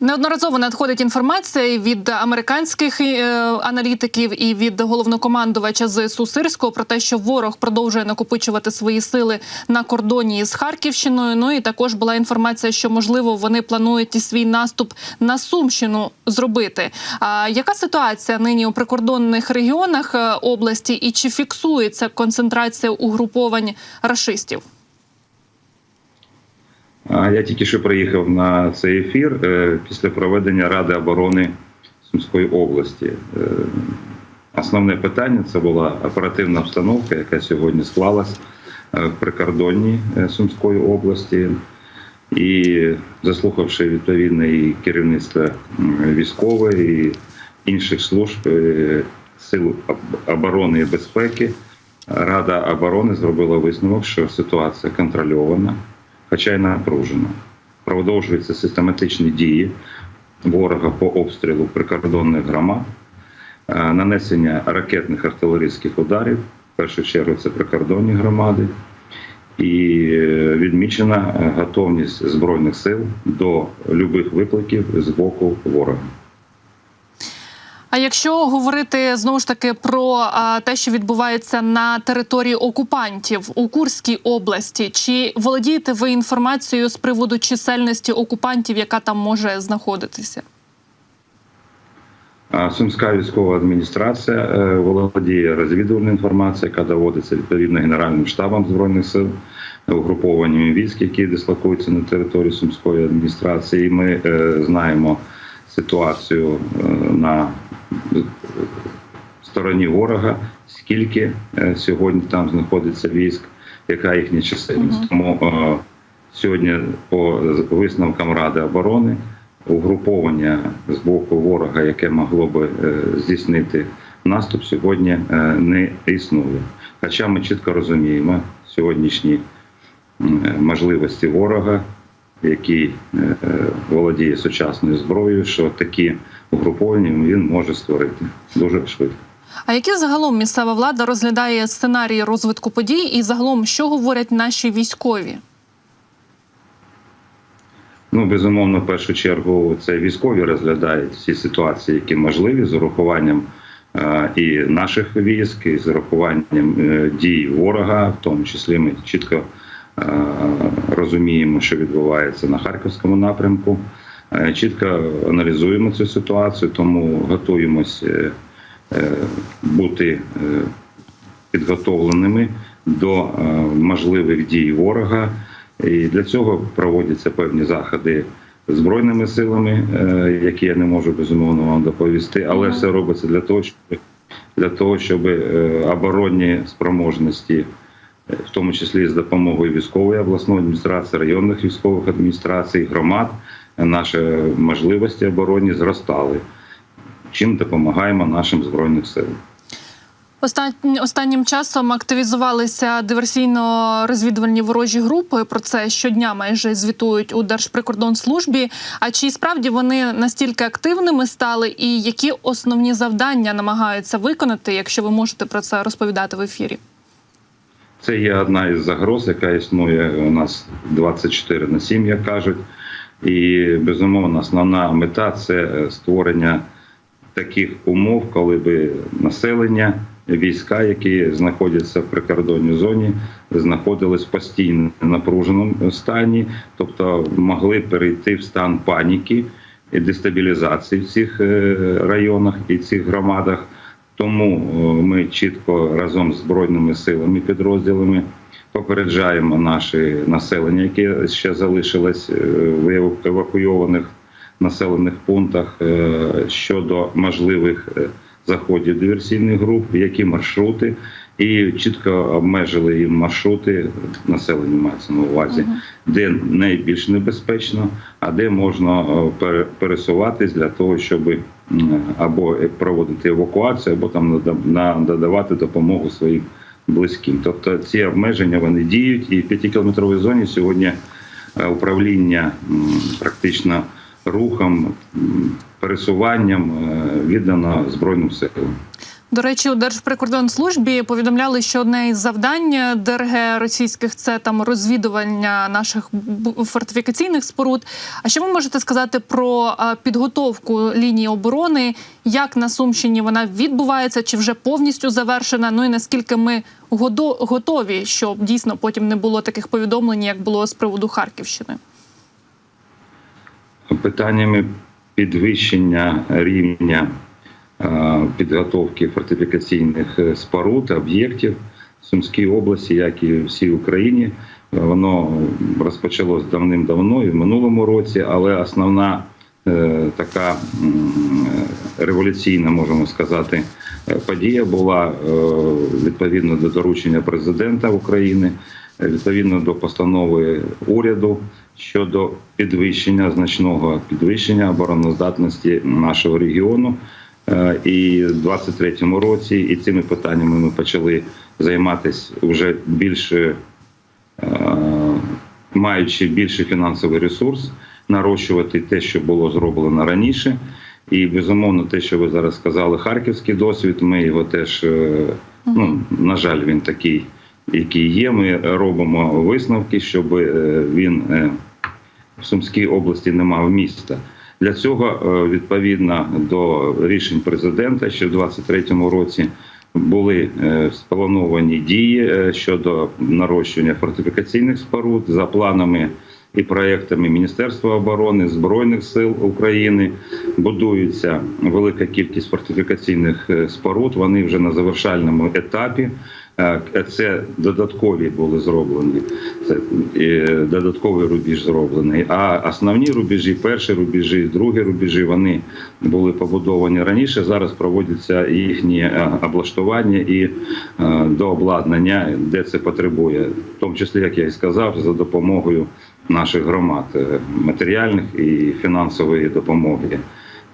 Неодноразово надходить інформація від американських е, аналітиків і від головнокомандувача ЗСУ Сирського про те, що ворог продовжує накопичувати свої сили на кордоні з Харківщиною. Ну і також була інформація, що можливо вони планують свій наступ на Сумщину зробити. А яка ситуація нині у прикордонних регіонах е, області, і чи фіксується концентрація угруповань рашистів? Я тільки що приїхав на цей ефір е, після проведення Ради оборони Сумської області. Е, Основне питання це була оперативна обстановка, яка сьогодні склалась е, в прикордонні Сумської області. І заслухавши відповідне і керівництво військове і інших служб сил оборони і безпеки, Рада оборони зробила висновок, що ситуація контрольована хоча й напружено. Продовжуються систематичні дії ворога по обстрілу прикордонних громад, е, нанесення ракетних артилерійських ударів. В першу чергу це прикордонні громади, і е, відмічена е, готовність збройних сил до любих викликів з боку ворога. А якщо говорити знову ж таки про а, те, що відбувається на території окупантів у Курській області, чи володієте ви інформацією з приводу чисельності окупантів, яка там може знаходитися? Сумська військова адміністрація е, володіє розвідувальною інформацією, яка доводиться відповідно Генеральним штабом збройних сил, угрупованнями військ, які дислокуються на території Сумської адміністрації. І ми е, знаємо ситуацію е, на стороні ворога, скільки е, сьогодні там знаходиться військ, яка їхня чисельність. Мгм. Тому е, сьогодні, по висновкам Ради оборони, угруповання з боку ворога, яке могло би е, здійснити наступ, сьогодні не існує. Хоча ми чітко розуміємо сьогоднішні можливості ворога, який е, володіє сучасною зброєю, що такі угруповання він може створити дуже швидко. А які загалом місцева влада розглядає сценарії розвитку подій, і загалом що говорять наші військові? Ну, безумовно, в першу чергу це військові розглядають всі ситуації, які можливі, з урахуванням е, і наших військ, і з урахуванням е, дій ворога, в тому числі ми чітко розуміємо, що відбувається на харківському напрямку. Е, Чітко аналізуємо цю ситуацію, тому готуємось е, е, бути е, підготовленими до е, можливих дій ворога. І для цього проводяться певні заходи збройними силами, е, які я не можу безумовно вам доповісти, але все робиться для того, щоб для того, щоб е, оборонні спроможності, е, в тому числі з допомогою військової обласної адміністрації, районних військових адміністрацій, громад, наші можливості оборонні зростали. Чим допомагаємо нашим збройним силам. Останнім часом активізувалися диверсійно-розвідувальні ворожі групи. Про це щодня майже звітують у Держприкордонслужбі. А чи справді вони настільки активними стали, і які основні завдання намагаються виконати, якщо ви можете про це розповідати в ефірі? Це є одна із загроз, яка існує у нас 24 на 7, як кажуть. І безумовно, основна мета це створення таких умов, коли би населення, війська, які знаходяться в прикордонній зоні, знаходились в постійно напруженому стані, тобто могли перейти в стан паніки і дестабілізації в цих е, районах і цих громадах. Тому е, ми чітко разом з збройними силами підрозділами попереджаємо наше населення, яке ще залишилось е, в евакуйованих населених пунктах е, щодо можливих заходів диверсійних груп, які маршрути, і чітко обмежили їм маршрути населення мається на увазі, де найбільш небезпечно, а де можна пересуватись для того, щоб м, або проводити евакуацію, або там нада- на- надавати допомогу своїм близьким. Тобто ці обмеження вони діють, і в п'ятикілометровій зоні сьогодні е, управління практично рухом, пересуванням е, віддано збройним силам. До речі, у Держприкордонслужбі повідомляли, що одне із завдань ДРГ російських це там розвідування наших фортифікаційних споруд. А що ви можете сказати про підготовку лінії оборони? Як на Сумщині вона відбувається, чи вже повністю завершена? Ну і наскільки ми готові, щоб дійсно потім не було таких повідомлень, як було з приводу Харківщини? питаннями підвищення рівня підготовки фортифікаційних е, споруд, об'єктів в Сумській області, як і всій Україні. е, Воно розпочалось давним-давно і в минулому році, але основна е, така е, революційна, можемо сказати, е, подія була е, відповідно до доручення президента України, е, відповідно до постанови уряду щодо підвищення значного підвищення обороноздатності нашого регіону. Е, І в 23-му році і цими питаннями ми почали займатися вже більше е, маючи більший фінансовий ресурс, нарощувати те, що було зроблено раніше. І безумовно, те, що ви зараз сказали, харківський досвід. Ми його теж е, ну на жаль, він такий, який є. Ми робимо висновки, щоб він в Сумській області не мав міста. Для цього, е, відповідно до рішень президента, ще в 23-му році були е, сплановані дії е, щодо нарощування фортифікаційних споруд за планами і проектами Міністерства оборони Збройних сил України. Будується велика кількість фортифікаційних споруд. Вони вже на завершальному етапі. Е, Це додаткові були зроблені. Це е, додатковий рубіж зроблений. А основні рубежі, перші рубежі, другі рубежі, вони були побудовані раніше. Зараз проводяться їхні е, облаштування і дообладнання, де це потребує, в тому числі, як я і сказав, за допомогою наших громад матеріальних і фінансової допомоги.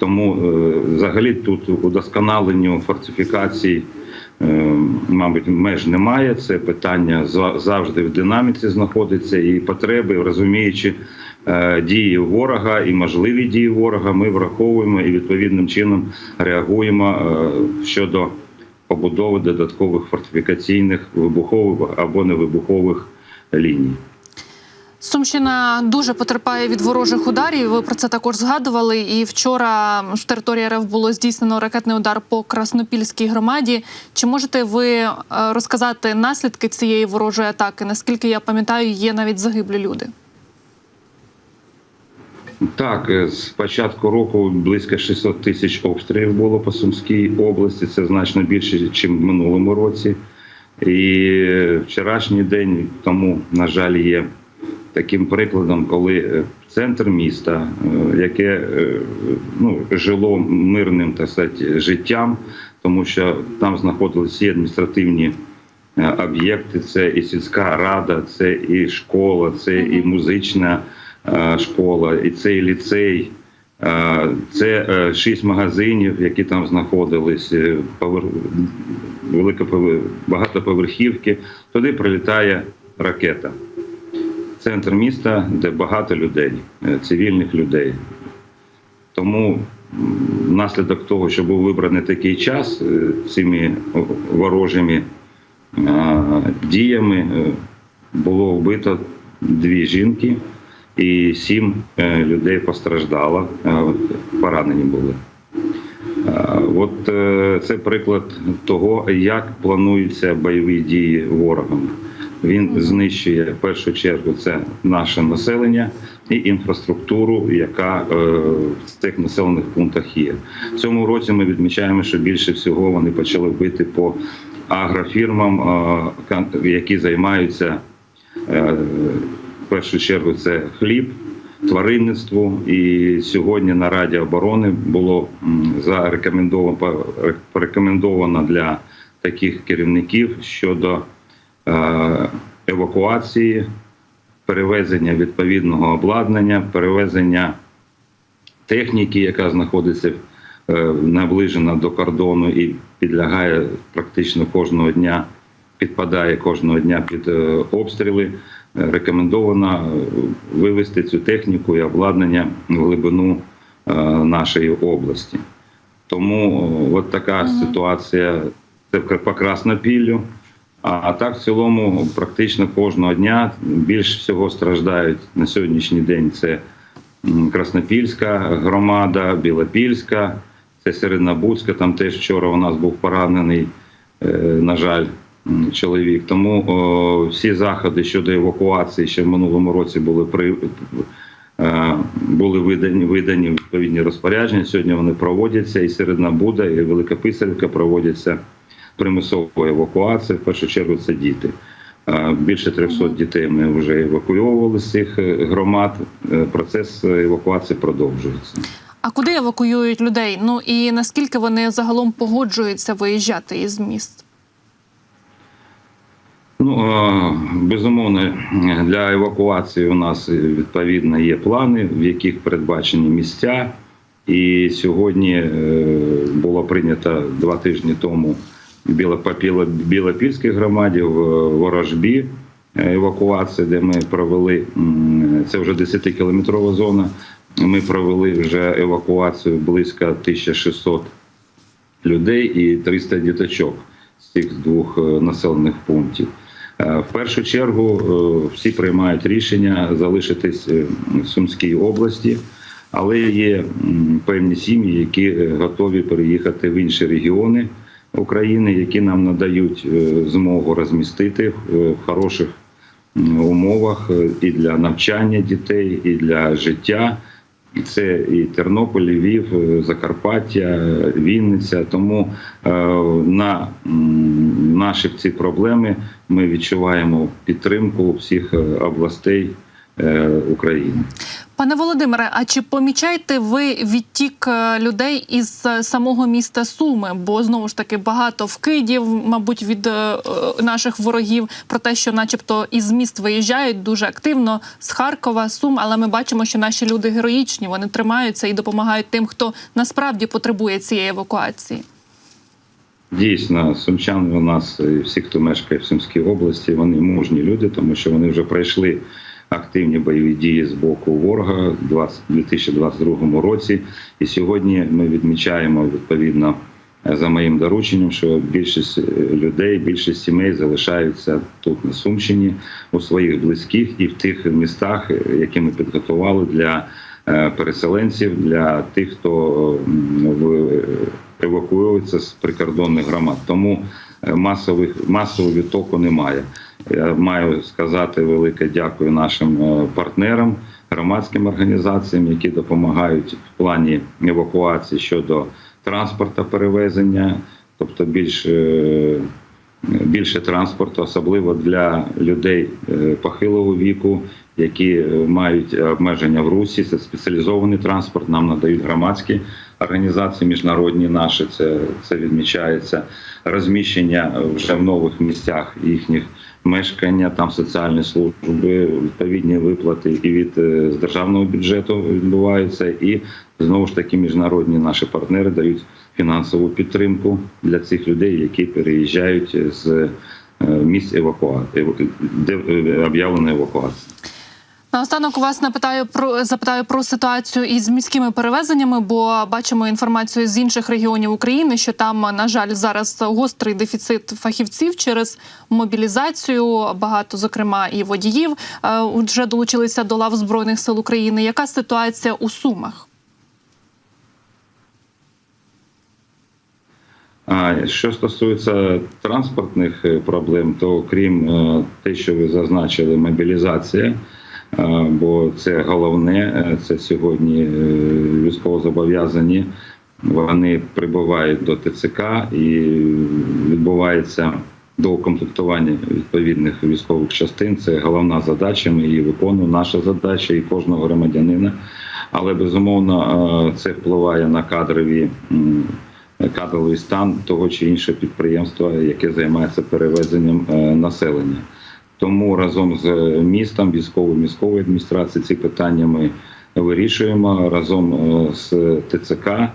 Тому е, взагалі тут удосконаленню фортифікацій. Е, Мабуть, меж немає. Це питання за- завжди в динаміці знаходиться і потреби, розуміючи е, дії ворога і можливі дії ворога, ми враховуємо і відповідним чином реагуємо щодо побудови додаткових фортифікаційних вибухових або невибухових ліній. Сумщина дуже потерпає від ворожих ударів. Ви про це також згадували. І вчора з території РФ було здійснено ракетний удар по Краснопільській громаді. Чи можете ви е, розказати наслідки цієї ворожої атаки? Наскільки я пам'ятаю, є навіть загиблі люди? Так, е, з початку року близько 600 тисяч обстрілів було по Сумській області. Це значно більше, ніж в минулому році. І вчорашній день тому, на жаль, є таким прикладом, коли е, центр міста, е, яке е, ну, жило мирним так сказати, життям, тому що там знаходилися всі адміністративні об'єкти, це і сільська рада, це і школа, це і музична школа, і це і ліцей. Це шість магазинів, які там знаходились, велика багатоповерхівки. Туди прилітає ракета. Центр міста, де багато людей, е, цивільних людей. Тому внаслідок того, що був вибраний такий час е, цими ворожими е, діями, було вбито дві жінки і сім людей постраждало, поранені були. От це приклад того, як плануються бойові дії ворогом. Він знищує в першу чергу це наше населення і інфраструктуру, яка е, в цих населених пунктах є. В цьому році ми відмічаємо, що більше всього вони почали бити по агрофірмам, е, які займаються е, в першу чергу це хліб, тваринництво. І сьогодні на Раді оборони було зарекомендовано порекомендовано для таких керівників щодо евакуації, перевезення відповідного обладнання, перевезення техніки, яка знаходиться е, наближена до кордону і підлягає практично кожного дня, підпадає кожного дня під е, обстріли. Е, Рекомендовано е, вивести цю техніку і обладнання в глибину е, нашої області. Тому от така ситуація це по Краснопіллю. А так, в цілому, практично кожного дня більш всього страждають на сьогоднішній день. Це Краснопільська громада, Білопільська, це Середнобудська. Там теж вчора у нас був поранений, е, на жаль, чоловік. Тому всі заходи щодо евакуації ще в минулому році були при. е, Були видані видані відповідні розпорядження. Сьогодні вони проводяться і Середнобуда, і Великописарівка проводяться примусова евакуація. В першу чергу це діти. Е, Більше 300 дітей ми вже евакуйовували з цих е, громад. Е, Процес евакуації продовжується. А куди евакуюють людей? Ну і наскільки вони загалом погоджуються виїжджати із міст? Ну е, безумовно, для евакуації у нас е, відповідно є плани, в яких передбачені місця. І сьогодні е, було прийнято два тижні тому в Білопільській громаді в Ворожбі е, евакуація, де ми провели це вже 10-кілометрова зона. Ми провели вже евакуацію близько 1600 людей і 300 діточок з цих двох е, населених пунктів. Е, В першу чергу всі приймають рішення залишитись в Сумській області, але є певні сім'ї, які готові переїхати в інші регіони України, які нам надають е, змогу розмістити в е, хороших умовах е, і для навчання дітей, і для життя. Це і Тернопіль, Львів, Закарпаття, Вінниця. Тому на наші ці проблеми ми відчуваємо підтримку всіх областей України. Пане Володимире, а чи помічаєте ви відтік е, людей із е, самого міста Суми? Бо знову ж таки багато вкидів, мабуть, від е, е, наших ворогів про те, що, начебто, із міст виїжджають дуже активно з Харкова, Сум, але ми бачимо, що наші люди героїчні, вони тримаються і допомагають тим, хто насправді потребує цієї евакуації. Дійсно, сумчани у нас і всі, хто мешкає в Сумській області, вони мужні люди, тому що вони вже пройшли активні бойові дії з боку ворога у 20 2022 році. І сьогодні ми відмічаємо відповідно е, за моїм дорученням, що більшість е, людей, більшість сімей залишаються тут на Сумщині у своїх близьких і в тих містах, е, які ми підготували для переселенців, для тих, хто в- евакуюється з прикордонних громад. Тому масових масового відтоку немає. Я маю сказати велике дякую нашим е, партнерам, громадським організаціям, які допомагають в плані евакуації щодо транспорту перевезення, тобто більш е, більше транспорту, особливо для людей е, похилого віку, які е, мають обмеження в русі. Це спеціалізований транспорт. Нам надають громадські організації, міжнародні наші. Це, це відмічається розміщення вже в нових місцях їхніх мешкання, там соціальні служби, відповідні виплати і від е, з державного бюджету відбуваються, і знову ж таки міжнародні наші партнери дають фінансову підтримку для цих людей, які переїжджають з е, місць евакуації, де е, об'явлена евакуація. Наостанок у вас напитаю про запитаю про ситуацію із міськими перевезеннями, бо бачимо інформацію з інших регіонів України, що там, на жаль, зараз гострий дефіцит фахівців через мобілізацію. Багато, зокрема, і водіїв е, вже долучилися до лав збройних сил України. Яка ситуація у Сумах? А що стосується транспортних е, проблем, то крім е, те, що ви зазначили, мобілізація, бо це головне, е, це сьогодні е, військовозобов'язані. Вони прибувають до ТЦК і відбувається доукомплектування відповідних військових частин. Це головна задача. Ми її виконуємо. Наша задача і кожного громадянина. Але безумовно е, це впливає на кадрові. кадровий стан того чи іншого підприємства, яке займається перевезенням населення. Тому разом з містом, військовою міськовою адміністрацією ці питання ми вирішуємо разом е, з ТЦК е,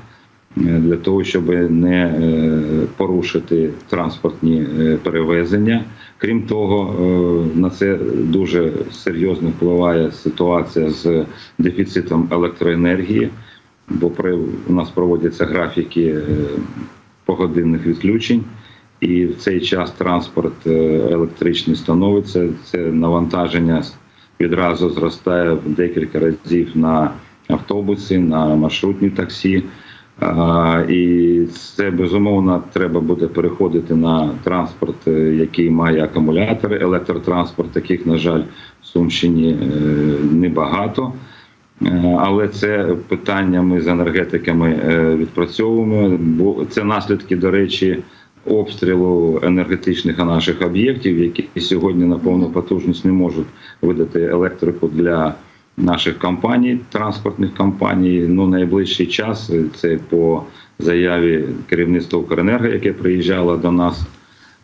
для того, щоб не е, порушити транспортні перевезення. Крім того, на це дуже серйозно впливає ситуація з дефіцитом електроенергії. бо при, у нас проводяться графіки погодинних відключень, і в цей час транспорт е, електричний становиться. Це навантаження відразу зростає в декілька разів на автобуси, на маршрутні таксі. І це безумовно треба буде переходити на транспорт, е, який має акумулятори. Електротранспорт, таких, на жаль, в Сумщині е, небагато. Але це питання ми з енергетиками відпрацьовуємо. Бо це наслідки, до речі, обстрілу енергетичних наших об'єктів, які сьогодні на повну потужність не можуть видати електрику для наших компаній, транспортних компаній. Ну найближчий час е, це по заяві керівництва Укренерго, яке приїжджало до нас.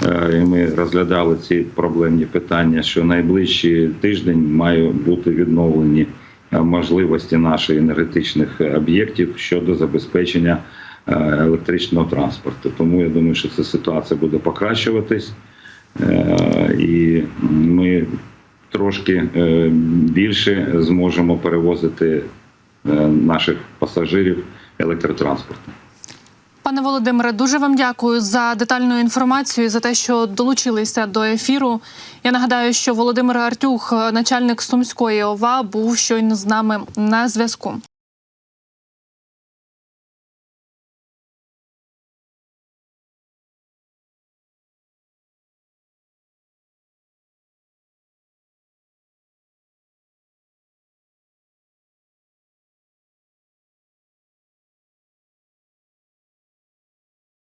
Е, І ми розглядали ці проблемні питання, що найближчий тиждень мають бути відновлені е, можливості наших енергетичних об'єктів щодо забезпечення електричного транспорту. Тому я думаю, що ця ситуація буде покращуватись, Е, і ми трошки е, більше зможемо перевозити е, наших пасажирів електротранспортом. Пане Володимире, дуже вам дякую за детальну інформацію за те, що долучилися до ефіру. Я нагадаю, що Володимир Артюх, начальник сумської ОВА, був щойно з нами на зв'язку.